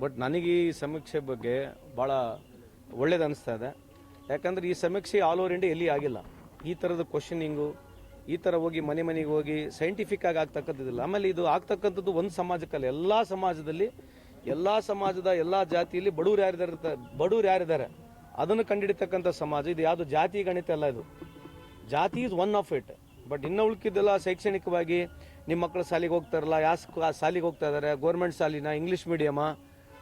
But ನನಗೆ ಈ ಸಮೀಕ್ಷೆ ಬಗ್ಗೆ ಭಾಳ ಒಳ್ಳೇದು ಅನಿಸ್ತಾ ಇದೆ. ಯಾಕಂದ್ರೆ ಈ ಸಮೀಕ್ಷೆ ಆಲ್ ಓವರ್ ಇಂಡಿಯಾ ಎಲ್ಲಿ ಆಗಿಲ್ಲ. ಈ ಥರದ ಕ್ವಶನಿಂಗು ಈ ಥರ ಹೋಗಿ ಮನೆ ಮನೆಗೆ ಹೋಗಿ ಸೈಂಟಿಫಿಕ್ ಆಗಿ ಆಗ್ತಕ್ಕಂಥದ್ದಿಲ್ಲ ಆಮೇಲೆ ಇದು ಆಗ್ತಕ್ಕಂಥದ್ದು ಒಂದು ಸಮಾಜಕ್ಕಲ್ಲ. ಎಲ್ಲ ಸಮಾಜದಲ್ಲಿ, ಎಲ್ಲ ಸಮಾಜದ ಎಲ್ಲ ಜಾತಿಯಲ್ಲಿ ಬಡವ್ರು ಯಾರಿದ್ದಾರೆ ಬಡವ್ರು ಯಾರಿದ್ದಾರೆ, ಅದನ್ನು ಕಂಡಿಡಿತಕ್ಕಂಥ ಸಮಾಜ. ಇದು ಯಾವುದು ಜಾತಿ ಗಣಿತ ಅಲ್ಲ ಇದು. ಜಾತಿ is one of it but ಇನ್ನು ಉಳ್ಕಿದ್ದೆಲ್ಲ ಶೈಕ್ಷಣಿಕವಾಗಿ ನಿಮ್ಮ ಮಕ್ಕಳು ಶಾಲೆಗೆ ಹೋಗ್ತಾರಲ್ಲ ಯಾವ ಶಾಲೆಗೆ ಹೋಗ್ತಾ ಇದ್ದಾರೆ ಗೌರ್ಮೆಂಟ್ ಶಾಲಿನ ಇಂಗ್ಲೀಷ್ ಮೀಡಿಯಮಾ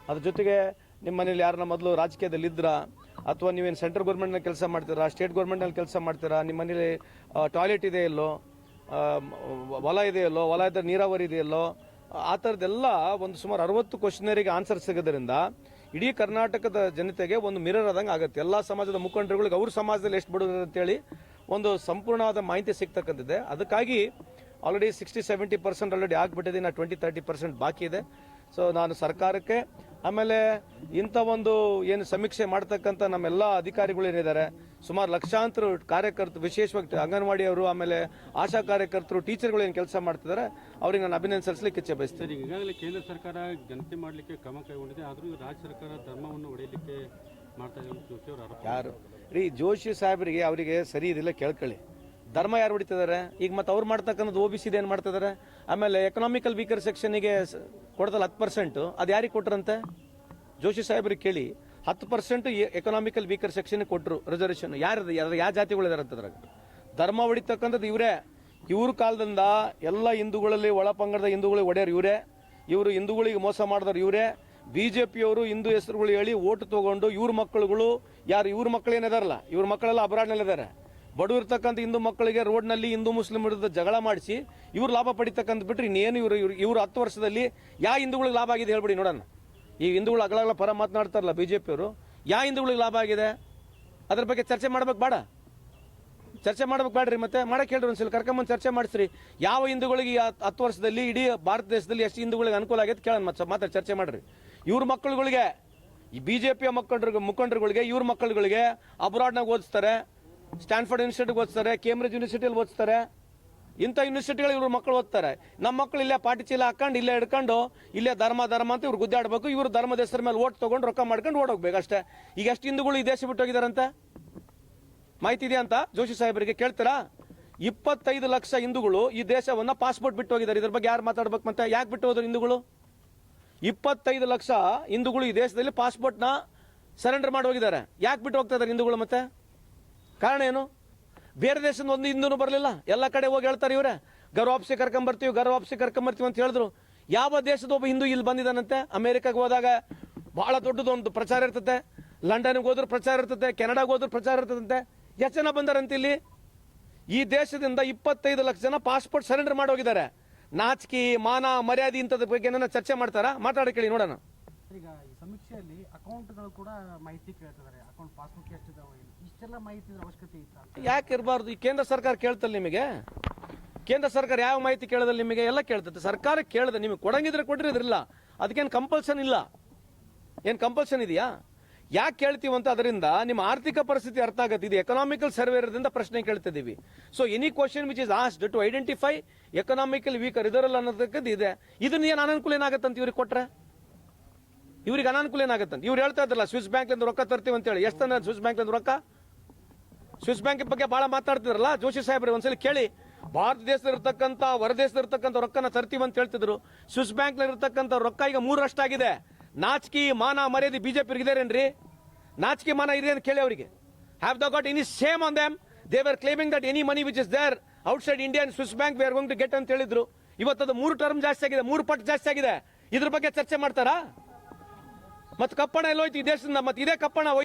ಅದ್ರ ಜೊತೆಗೆ ನಿಮ್ಮ ಮನೇಲಿ ಯಾರನ್ನ ಮೊದಲು ರಾಜಕೀಯದಲ್ಲಿ ಇದ್ರ ಅಥವಾ ನೀವೇನು ಸೆಂಟ್ರಲ್ ಗೌರ್ಮೆಂಟ್ನಲ್ಲಿ ಕೆಲಸ ಮಾಡ್ತೀರಾ? ಸ್ಟೇಟ್ ಗೌರ್ಮೆಂಟ್ನಲ್ಲಿ ಕೆಲಸ ಮಾಡ್ತೀರಾ? ನಿಮ್ಮ ಮನೇಲಿ ಟಾಯ್ಲೆಟ್ ಇದೆ ಇಲ್ಲೋ? ಹೊಲ ಇದೆಯಲ್ಲೋ ಹೊಲ ಇದ್ದರೆ ನೀರಾವರಿ ಇದೆಯಲ್ಲೋ ಆ ಥರದ್ದೆಲ್ಲ ಒಂದು ಸುಮಾರು ಅರವತ್ತು ಕ್ವಶನರಿಗೆ ಆನ್ಸರ್ ಸಿಗೋದ್ರಿಂದ ಇಡೀ ಕರ್ನಾಟಕದ ಜನತೆಗೆ ಒಂದು ಮಿರರ್ ಆದಂಗೆ ಆಗುತ್ತೆ. ಎಲ್ಲ ಸಮಾಜದ ಮುಖಂಡರುಗಳಿಗೆ ಅವ್ರ ಸಮಾಜದಲ್ಲಿ ಎಷ್ಟು ಬಡವರು ಅಂತೇಳಿ ಒಂದು ಸಂಪೂರ್ಣವಾದ ಮಾಹಿತಿ ಸಿಗ್ತಕ್ಕಂಥದ್ದೆ. ಅದಕ್ಕಾಗಿ already sixty seventy percent already ಆಗಿಬಿಟ್ಟಿದೆ. ಇನ್ನು ಟ್ವೆಂಟಿ ತರ್ಟಿ ಪರ್ಸೆಂಟ್ ಬಾಕಿ ಇದೆ. ಸೊ ನಾನು ಸರ್ಕಾರಕ್ಕೆ ಆಮೇಲೆ ಇಂಥ ಒಂದು ಏನು ಸಮೀಕ್ಷೆ ಮಾಡ್ತಕ್ಕಂಥ ನಮ್ಮೆಲ್ಲ ಅಧಿಕಾರಿಗಳು ಏನಿದ್ದಾರೆ ಸುಮಾರು ಲಕ್ಷಾಂತರ ಕಾರ್ಯಕರ್ತರು ವಿಶೇಷವಾಗಿ ಅಂಗನವಾಡಿಯವರು ಆಮೇಲೆ ಆಶಾ ಕಾರ್ಯಕರ್ತರು ಟೀಚರ್ಗಳು ಏನು ಕೆಲಸ ಮಾಡ್ತಿದ್ದಾರೆ ಅವ್ರಿಗೆ ನಾನು ಅಭಿನಂದನೆ ಸಲ್ಲಿಸಲಿಕ್ಕೆ ಇಚ್ಛೆ ಬಯಸ್ತೀನಿ. ಈಗಾಗಲೇ ಕೇಂದ್ರ ಸರ್ಕಾರ ಜನತೆ ಮಾಡಲಿಕ್ಕೆ ಕ್ರಮ ಕೈಗೊಂಡಿದೆ ಆದರೂ ರಾಜ್ಯ ಸರ್ಕಾರ ಧರ್ಮವನ್ನು ಒಡೆಯಲಿಕ್ಕೆ ಮಾಡ್ತಾ ಇದೆ ಅಂತ ಜೋಶಿ ಅವರು ಆರೋಪ ಯಾರು? ರೀ ಜೋಶಿ ಸಾಹೇಬರಿಗೆ ಅವರಿಗೆ ಸರಿ ಇದಿಲ್ಲ ಕೇಳ್ಕೊಳ್ಳಿ. ಧರ್ಮ ಯಾರು ಹೊಡಿತಿದ್ದಾರೆ? ಈಗ ಮತ್ತೆ ಅವ್ರು ಮಾಡ್ತಕ್ಕಂಥದ್ದು ಓ ಬಿ ಸಿದು ಏನು ಮಾಡ್ತಿದ್ದಾರೆ? ಆಮೇಲೆ ಎಕನಾಮಿಕಲ್ ವೀಕರ್ ಸೆಕ್ಷನಿಗೆ ಕೊಡ್ತಲ್ಲ ಹತ್ತು ಪರ್ಸೆಂಟು ಅದು ಯಾರಿಗೆ ಕೊಟ್ರಂತೆ? ಜೋಶಿ ಸಾಹೇಬ್ರಿಗೆ ಕೇಳಿ. ಹತ್ತು ಪರ್ಸೆಂಟ್ ಎಕನಾಮಿಕಲ್ ವೀಕರ್ ಸೆಕ್ಷನ್ಗೆ ಕೊಟ್ಟರು ರಿಸರ್ವೇಷನ್ ಯಾರು ಯಾರು ಯಾವ ಜಾತಿಗಳಿದಾರೆ ಅಂತದ್ರಾಗ ಧರ್ಮ ಹೊಡಿತಕ್ಕಂಥದ್ದು ಇವರೇ. ಇವ್ರ ಕಾಲದಿಂದ ಎಲ್ಲ ಹಿಂದೂಗಳಲ್ಲಿ ಒಳ ಪಂಗಡದ ಹಿಂದೂಗಳಿಗೆ ಒಡೆಯರು ಇವರೇ. ಇವರು ಹಿಂದೂಗಳಿಗೆ ಮೋಸ ಮಾಡಿದ್ರು ಇವರೇ. ಬಿ ಜೆ ಪಿಯವರು ಹಿಂದೂ ಹೆಸರುಗಳು ಹೇಳಿ ಓಟ್ ತೊಗೊಂಡು ಇವ್ರ ಮಕ್ಕಳುಗಳು ಯಾರು ಇವ್ರ ಮಕ್ಕಳು ಏನಿದಾರಲ್ಲ ಇವ್ರ ಮಕ್ಕಳೆಲ್ಲ ಅಬ್ರಾಡ್ನಲ್ಲಿದ್ದಾರೆ. ಬಡವರು ಇರ್ತಕ್ಕಂಥ ಹಿಂದೂ ಮಕ್ಕಳಿಗೆ ರೋಡ್ನಲ್ಲಿ ಹಿಂದೂ ಮುಸ್ಲಿಂ ವಿರುದ್ಧ ಜಗಳ ಮಾಡಿಸಿ ಇವ್ರು ಲಾಭ ಪಡಿತಕ್ಕಂಥ ಬಿಟ್ಟರೆ ಇನ್ನೇನು ಇವರು ಇವ್ರು ಇವ್ರು ಹತ್ತು ವರ್ಷದಲ್ಲಿ ಯಾವ ಹಿಂದೂಗಳಿಗೆ ಲಾಭ ಆಗಿದೆ ಹೇಳ್ಬಿಡಿ ನೋಡೋಣ. ಈ ಹಿಂದೂಗಳು ಅಗಳಗಳ ಪರ ಮಾತನಾಡ್ತಾರಲ್ಲ ಬಿ ಜೆ ಪಿಯವರು ಯಾವ ಹಿಂದೂಗಳಿಗೆ ಲಾಭ ಆಗಿದೆ? ಅದ್ರ ಬಗ್ಗೆ ಚರ್ಚೆ ಮಾಡ್ಬೇಕು ಬೇಡ. ಚರ್ಚೆ ಮಾಡ್ಬೇಕು ಬೇಡ್ರಿ ಮತ್ತೆ ಮಾಡಕ್ಕೆ ಹೇಳ್ರಿ ಒಂದ್ಸಲ, ಕರ್ಕೊಂಬಂದು ಚರ್ಚೆ ಮಾಡಿಸ್ರಿ. ಯಾವ ಹಿಂದೂಗಳಿಗೆ ಹತ್ತು ವರ್ಷದಲ್ಲಿ ಇಡೀ ಭಾರತ ದೇಶದಲ್ಲಿ ಎಷ್ಟು ಹಿಂದೂಗಳಿಗೆ ಅನುಕೂಲ ಆಗೈತೆ ಕೇಳೋಣ ಮಾತಾಡಿ ಚರ್ಚೆ ಮಾಡ್ರಿ. ಇವ್ರ ಮಕ್ಕಳುಗಳಿಗೆ, ಈ ಬಿ ಜೆ ಪಿಯ ಮುಖಂಡರು ಮುಖಂಡರುಗಳಿಗೆ, ಇವ್ರ ಮಕ್ಕಳುಗಳಿಗೆ ಅಬ್ರಾಡ್ನಾಗ ಓದಿಸ್ತಾರೆ. ಸ್ಟ್ಯಾನ್ಫರ್ಡ್ ಯೂನಿವರ್ಸಿಟಿಗೆ ಓದ್ತಾರೆ ಕೇಂಬ್ರಿಡ್ಜ್ ಯೂನಿವರ್ಸಿಟಿಯಲ್ಲಿ ಓದ್ತಾರೆ ಇಂಥ ಯೂನಿವರ್ಸಿಟಿಗಳು ಇವ್ರ ಮಕ್ಕಳು ಓದ್ತಾರೆ. ನಮ್ಮ ಮಕ್ಕಳು ಇಲ್ಲೇ ಪಾಟಿ ಚೀಲ ಹಾಕೊಂಡು ಇಲ್ಲೇ ಹಿಡ್ಕೊಂಡು, ಇಲ್ಲೇ ಧರ್ಮ ಧರ್ಮ ಅಂತ ಇವ್ರು ಗುದ್ದಾಡಬೇಕು. ಇವರು ಧರ್ಮದ ಹೆಸರ ಮೇಲೆ ಓಟ್ ತೊಗೊಂಡು ರೊಕ್ಕ ಮಾಡ್ಕೊಂಡು ಓಡೋಗ್ಬೇಕು ಅಷ್ಟೇ. ಈಗ ಎಷ್ಟು ಹಿಂದೂಗಳು ಈ ದೇಶ ಬಿಟ್ಟು ಮಾಹಿತಿ ಇದೆ ಅಂತ ಜೋಶಿ ಸಾಹೇಬರಿಗೆ ಕೇಳ್ತೀರಾ? ಇಪ್ಪತ್ತೈದು ಲಕ್ಷ ಹಿಂದೂಗಳು ಈ ದೇಶವನ್ನ ಪಾಸ್ಪೋರ್ಟ್ ಬಿಟ್ಟು ಹೋಗಿದ್ದಾರೆ. ಇದ್ರ ಬಗ್ಗೆ ಯಾರು ಮಾತಾಡ್ಬೇಕು ಮತ್ತೆ? ಯಾಕೆ ಬಿಟ್ಟು ಹೋದ್ರು ಹಿಂದೂಗಳು? ಇಪ್ಪತ್ತೈದು ಲಕ್ಷ ಹಿಂದೂಗಳು ಈ ದೇಶದಲ್ಲಿ ಪಾಸ್ಪೋರ್ಟ್ನ ಸರೆಂಡರ್ ಮಾಡಿ ಹೋಗಿದ್ದಾರೆ. ಯಾಕೆ ಬಿಟ್ಟು ಹೋಗ್ತಾ ಇದ್ದಾರೆ ಹಿಂದೂಗಳು ಮತ್ತೆ? ಕಾರಣ ಏನು? ಬೇರೆ ದೇಶದಿಂದ ಒಂದು ಹಿಂದೂ ಬರಲಿಲ್ಲ. ಎಲ್ಲ ಕಡೆ ಹೋಗಿ ಹೇಳ್ತಾರೆ ಇವರೇ ಗರ್ವಾಪ್ಸಿ ಕರ್ಕೊಂಬರ್ತೀವಿ ಗರ್ವಾಪ್ಸಿ ಕರ್ಕೊಂಬರ್ತೀವಿ ಅಂತ ಹೇಳಿದ್ರು. ಯಾವ ದೇಶದ ಒಬ್ಬ ಹಿಂದೂ ಇಲ್ಲಿ ಬಂದಿದ್ದಾನಂತೆ? ಅಮೇರಿಕಾಗೆ ಹೋದಾಗ ಭಾಳ ದೊಡ್ಡದೊಂದು ಪ್ರಚಾರ ಇರ್ತದೆ ಲಂಡನ್ಗೆ ಹೋದ್ರೂ ಪ್ರಚಾರ ಇರ್ತದೆ ಕೆನಡಾಗೆ ಹೋದ್ರೂ ಪ್ರಚಾರ ಇರ್ತದಂತೆ. ಎಷ್ಟು ಜನ ಬಂದಾರಂತ ಇಲ್ಲಿ? ಈ ದೇಶದಿಂದ ಇಪ್ಪತ್ತೈದು ಲಕ್ಷ ಜನ ಪಾಸ್ಪೋರ್ಟ್ ಸರೆಂಡರ್ ಮಾಡಿ ಹೋಗಿದ್ದಾರೆ. ನಾಚಿಕೆ, ಮಾನ, ಮರ್ಯಾದೆ ಇಂಥದ್ರ ಬಗ್ಗೆ ಏನನ್ನ ಚರ್ಚೆ ಮಾಡ್ತಾರಾ? ಮಾತಾಡಿ ಕೇಳಿ, ನೋಡೋಣ. ಈಗ ಈ ಸಮೀಕ್ಷೆಯಲ್ಲಿ ಅಕೌಂಟ್ಗಳು ಕೂಡ ಮಾಹಿತಿ ಕೇಳ್ತಿದ್ದಾರೆ. ಅಕೌಂಟ್ ಪಾಸ್ಬುಕ್ ಎಷ್ಟಿದಾವೆ ಯಾಕೆ ಇರಬಾರ್ದು? ಈ ಕೇಂದ್ರ ಸರ್ಕಾರ ಕೇಳ್ತಲ್ಲ ನಿಮಗೆ? ಕೇಂದ್ರ ಸರ್ಕಾರ ಯಾವ ಮಾಹಿತಿ ಕೇಳದಲ್ಲ ನಿಮಗೆ? ಎಲ್ಲ ಕೇಳ್ತದೆ. ಸರ್ಕಾರ ಕೇಳದೆ. ನಿಮಗೆ ಕೊಡಂಗಿದ್ರೆ ಕೊಡ್ರಿ ಅದ್ರಲ್ಲ ಅದಕ್ಕೇನು ಕಂಪಲ್ಸನ್ ಇಲ್ಲ? ಏನು ಕಂಪಲ್ಸನ್ ಇದೆಯಾ? ಯಾಕೆ ಕೇಳ್ತೀವಿ ಅಂತ ಅದರಿಂದ ನಿಮ್ಮ ಆರ್ಥಿಕ ಪರಿಸ್ಥಿತಿ ಅರ್ಥ ಆಗುತ್ತೆ. ಇದು ಎಕನಾಮಿಕಲ್ ಸರ್ವೆ ಇರೋದ್ರಿಂದ ಪ್ರಶ್ನೆ ಕೇಳ್ತಿದ್ದೀವಿ. So any question which is asked to identify economical weaker ಇದರಲ್ಲ ಅನ್ನೋದಕ್ಕದ್ದು ಇದೆ. ಇದನ್ನ ಏನು ಅನಾನುಕೂಲ ಏನಾಗತ್ತಂತ ಇವ್ರಿಗೆ ಕೊಟ್ರೆ? ಇವ್ರಿಗೆ ಅನಾನುಕೂಲ ಏನಾಗುತ್ತೆ ಅಂತ? ಇವ್ರು ಹೇಳ್ತಾ ಇದ್ರಲ್ಲ ಸ್ವಿಸ್ ಬ್ಯಾಂಕ್ಲಿಂದ ರೊಕ್ಕ ತರ್ತೀವಿ ಅಂತ ಹೇಳಿ ಎಷ್ಟು ತಂದ ಸ್ವಿಸ್ ಬ್ಯಾಂಕ್ಲಿಂದ ರೊಕ್ಕ? ಸ್ವಿಸ್ ಬ್ಯಾಂಕ್ ಬಗ್ಗೆ ಬಹಳ ಮಾತಾಡ್ತಿದ್ರಲ್ಲ? ಜೋಶಿ ಸಾಹೇಬ್ರೆ, ಒಂದ್ಸಲಿ ಕೇಳಿ. ಭಾರತ ದೇಶದಲ್ಲಿ ಇರ್ತಕ್ಕಂಥ ಹೊರ ದೇಶದಲ್ಲಿ ಇರ್ತಕ್ಕಂಥ ರೊಕ್ಕನ ತರ್ತೀವಿ ಅಂತ ಹೇಳ್ತಿದ್ರು. ಸ್ವಿಸ್ ಬ್ಯಾಂಕ್ ಇರ್ತಕ್ಕಂಥ ರೊಕ್ಕ ಈಗ ಮೂರಷ್ಟಾಗಿದೆ ನಾಚಿಕೆ, ಮಾನ ಮರ್ಯಾದೆ ಬಿಜೆಪಿ ಇದೇರೇನ್ರಿ? ನಾಚಿಕೆ, ಮಾನ ಇದೆ ಅಂತ ಕೇಳಿ ಅವರಿಗೆ. Have they got any same on them they were claiming that any money which is there outside Indian Swiss bank we are going to get ಅಂತ ಹೇಳಿದ್ರು. ಇವತ್ತದು ಮೂರು ಟರ್ಮ್ ಜಾಸ್ತಿ ಆಗಿದೆ, ಮೂರು ಪಟ್ಟು ಜಾಸ್ತಿ ಆಗಿದೆ. ಇದ್ರ ಬಗ್ಗೆ ಚರ್ಚೆ ಮಾಡ್ತಾರಾ? ಮತ್ತೆ ಕಪ್ಪಣ ಎಲ್ಲೋಯ್ತು ಈ ದೇಶದಿಂದ, ಮತ್ತೆ ಇದೇ ಕಪ್ಪಣ